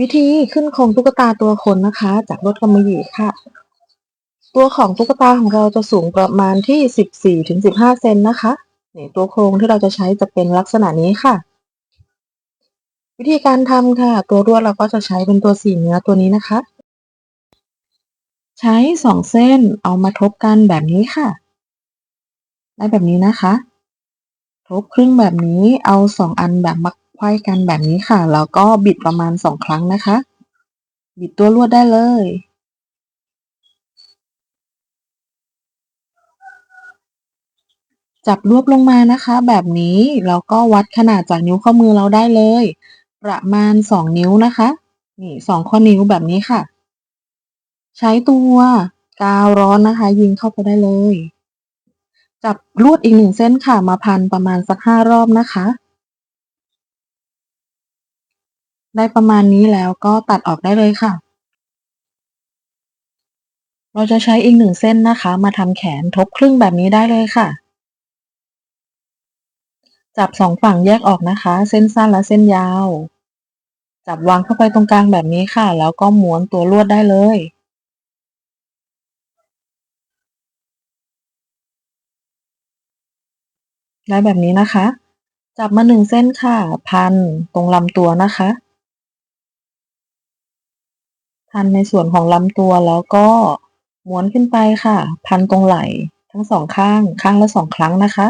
วิธีขึ้นโครงตุ๊กตาตัวคนนะคะ จากรถกำมะหยี่ค่ะ ตัวของตุ๊กตาของเราจะสูงประมาณที่ 14-15 เซนนะคะนี่ตัวโครงที่เราจะใช้จะเป็นลักษณะนี้ค่ะ วิธีการทำค่ะ ตัวรวดเราก็จะใช้เป็นตัวสีเนื้อตัวนี้นะคะ ใช้สองเส้นเอามาทบกันแบบนี้ค่ะ ได้แบบนี้นะคะ ทบครึ่งแบบนี้เอาสองอันแบบมาไขว้กันแบบนี้ค่ะ แล้วก็บิดประมาณสองครั้งนะคะ บิดตัวลวดได้เลย จับรวบลงมานะคะ แบบนี้ แล้วก็วัดขนาดจากนิ้วข้อมือเราได้เลย ประมาณสองนิ้วนะคะ นี่สองข้อนิ้วแบบนี้ค่ะ ใช้ตัวกาวร้อนนะคะ ยิงเข้าไปได้เลย จับลวดอีกหนึ่งเส้นค่ะ มาพันประมาณสักห้ารอบนะคะ ได้ประมาณนี้แล้วก็ตัดออกได้เลยค่ะ เราจะใช้อีกหนึ่งเส้นนะคะ มาทำแขนทบครึ่งแบบนี้ได้เลยค่ะ จับสองฝั่งแยกออกนะคะ เส้นสั้นและเส้นยาว จับวางเข้าไปตรงกลางแบบนี้ค่ะ แล้วก็ม้วนตัวลวดได้เลยได้แบบนี้นะคะ จับมาหนึ่งเส้นค่ะ พันตรงลำตัวนะคะ พันในส่วนของลำตัวแล้วก็ม้วนขึ้นไปค่ะ พันตรงไหล่ทั้งสองข้างข้างละสองครั้งนะคะ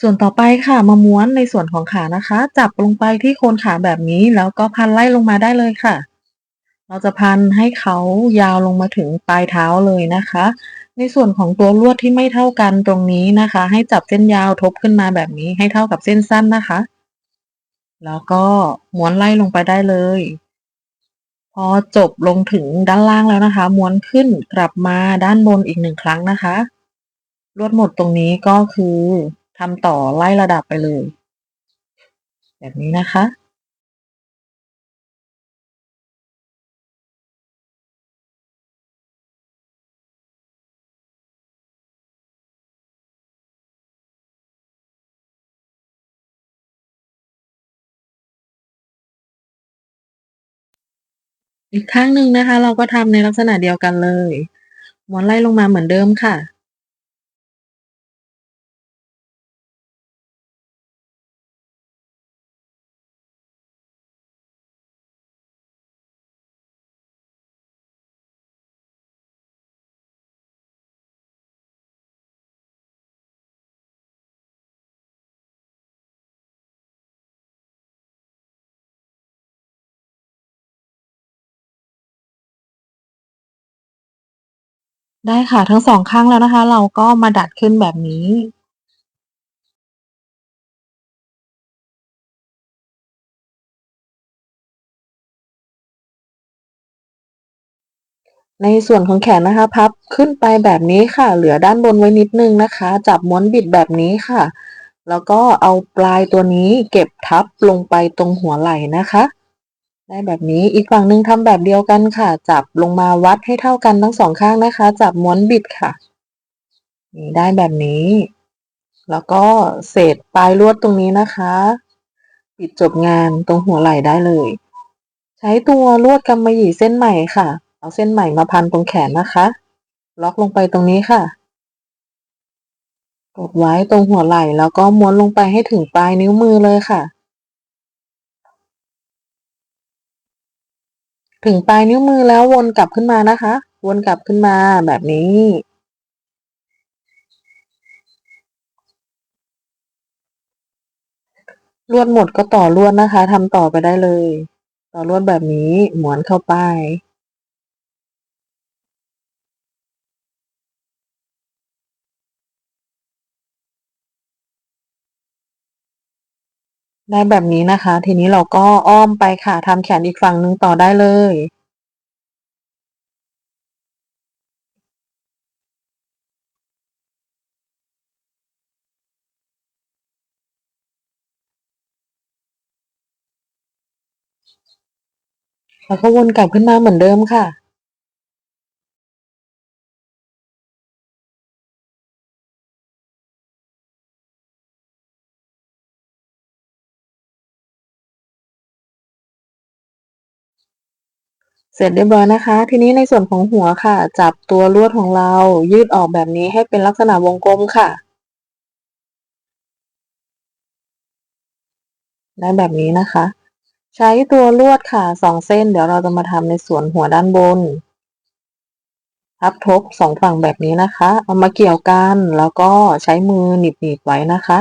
ส่วนต่อไปค่ะมาม้วนในส่วนของขานะคะ จับลงไปที่โคนขาแบบนี้แล้วก็พันไล่ลงมาได้เลยค่ะ เราจะพันให้เขายาวลงมาถึงปลายเท้าเลยนะคะ ในส่วนของตัวลวดที่ไม่เท่ากันตรงนี้นะคะ ให้จับเส้นยาวทบขึ้นมาแบบนี้ให้เท่ากับเส้นสั้นนะคะ แล้วก็ม้วนไล่ลงไปได้เลย พอจบลงถึงด้านล่างแล้วนะคะ ม้วนขึ้นกลับมาด้านบนอีกหนึ่งครั้งนะคะ ลวดหมดตรงนี้ก็คือทำต่อไล่ระดับไปเลย แบบนี้นะคะ อีกข้างหนึ่งนะคะ เราก็ทำในลักษณะเดียวกันเลยม้วนไล่ลงมาเหมือนเดิมค่ะ ได้ค่ะ ทั้งสองข้างแล้วนะคะ เราก็มาดัดขึ้นแบบนี้ ในส่วนของแขนนะคะ พับขึ้นไปแบบนี้ค่ะ เหลือด้านบนไว้นิดนึงนะคะ จับม้วนบิดแบบนี้ค่ะ แล้วก็เอาปลายตัวนี้เก็บทับลงไปตรงหัวไหล่นะคะ ได้แบบนี้อีกฝั่งหนึ่งทำแบบเดียวกันค่ะ จับลงมาวัดให้เท่ากันทั้งสองข้างนะคะ จับม้วนบิดค่ะ นี่ได้แบบนี้ แล้วก็เศษปลายลวดตรงนี้นะคะปิดจบงานตรงหัวไหล่ได้เลย ใช้ตัวลวดกำมะหยี่เส้นใหม่ค่ะ เอาเส้นใหม่มาพันตรงแขนนะคะ ล็อกลงไปตรงนี้ค่ะ กดไว้ตรงหัวไหล่แล้วก็ม้วนลงไปให้ถึงปลายนิ้วมือเลยค่ะ ถึงปลายนิ้วมือแล้ววนกลับขึ้นมานะคะ วนกลับขึ้นมาแบบนี้ ลวดหมดก็ต่อลวดนะคะทำต่อไปได้เลย ต่อลวดแบบนี้หมวนเข้าไป ได้แบบนี้นะคะ ทีนี้เราก็อ้อมไปค่ะทำแขนอีกฝั่งหนึ่งต่อได้เลย แล้วก็วนกลับขึ้นมาเหมือนเดิมค่ะ เสร็จเรียบร้อยนะคะ ทีนี้ในส่วนของหัวค่ะ จับตัวลวดของเรายืดออกแบบนี้ให้เป็นลักษณะวงกลมค่ะได้แบบนี้นะคะ ใช้ตัวลวดค่ะสองเส้น เดี๋ยวเราจะมาทำในส่วนหัวด้านบนพับทบสองฝั่งแบบนี้นะคะ เอามาเกี่ยวกันแล้วก็ใช้มือหนีบๆไว้นะคะ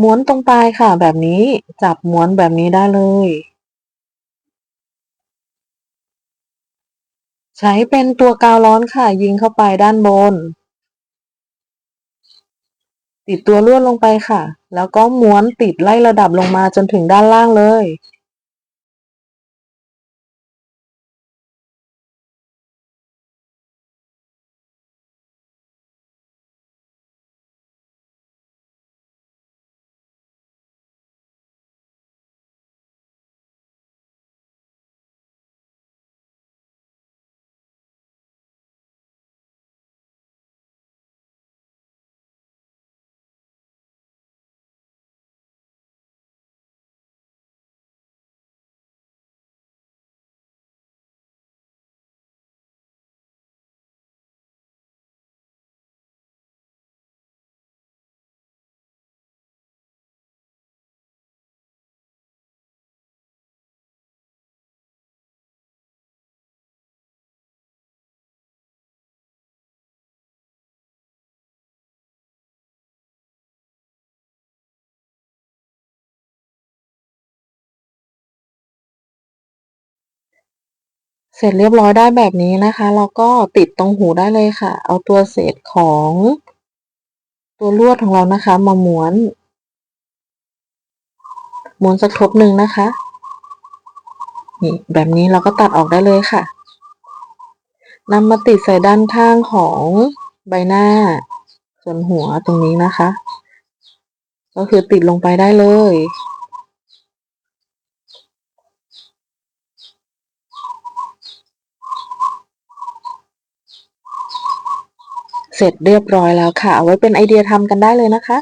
ม้วนตรงปลายค่ะแบบนี้จับม้วนแบบนี้ได้เลย ใช้เป็นตัวกาวร้อนค่ะ ยิงเข้าไปด้านบน ติดตัวลวดลงไปค่ะ แล้วก็ม้วนติดไล่ระดับลงมาจนถึงด้านล่างเลย เสร็จเรียบร้อยได้แบบนี้นะคะแล้วก็ติดตรงหูได้เลยค่ะ เอาตัวเศษของ ตัวลวดของเรานะคะ มาม้วนม้วนสักทบหนึ่งนะคะ นี่แบบนี้เราก็ตัดออกได้เลยค่ะนำมาติดใส่ด้านข้างของใบหน้า ส่วนหัวตรงนี้นะคะ ก็คือติดลงไปได้เลย เสร็จเรียบร้อยแล้วค่ะ เอาไว้เป็นไอเดียทำกันได้เลยนะคะ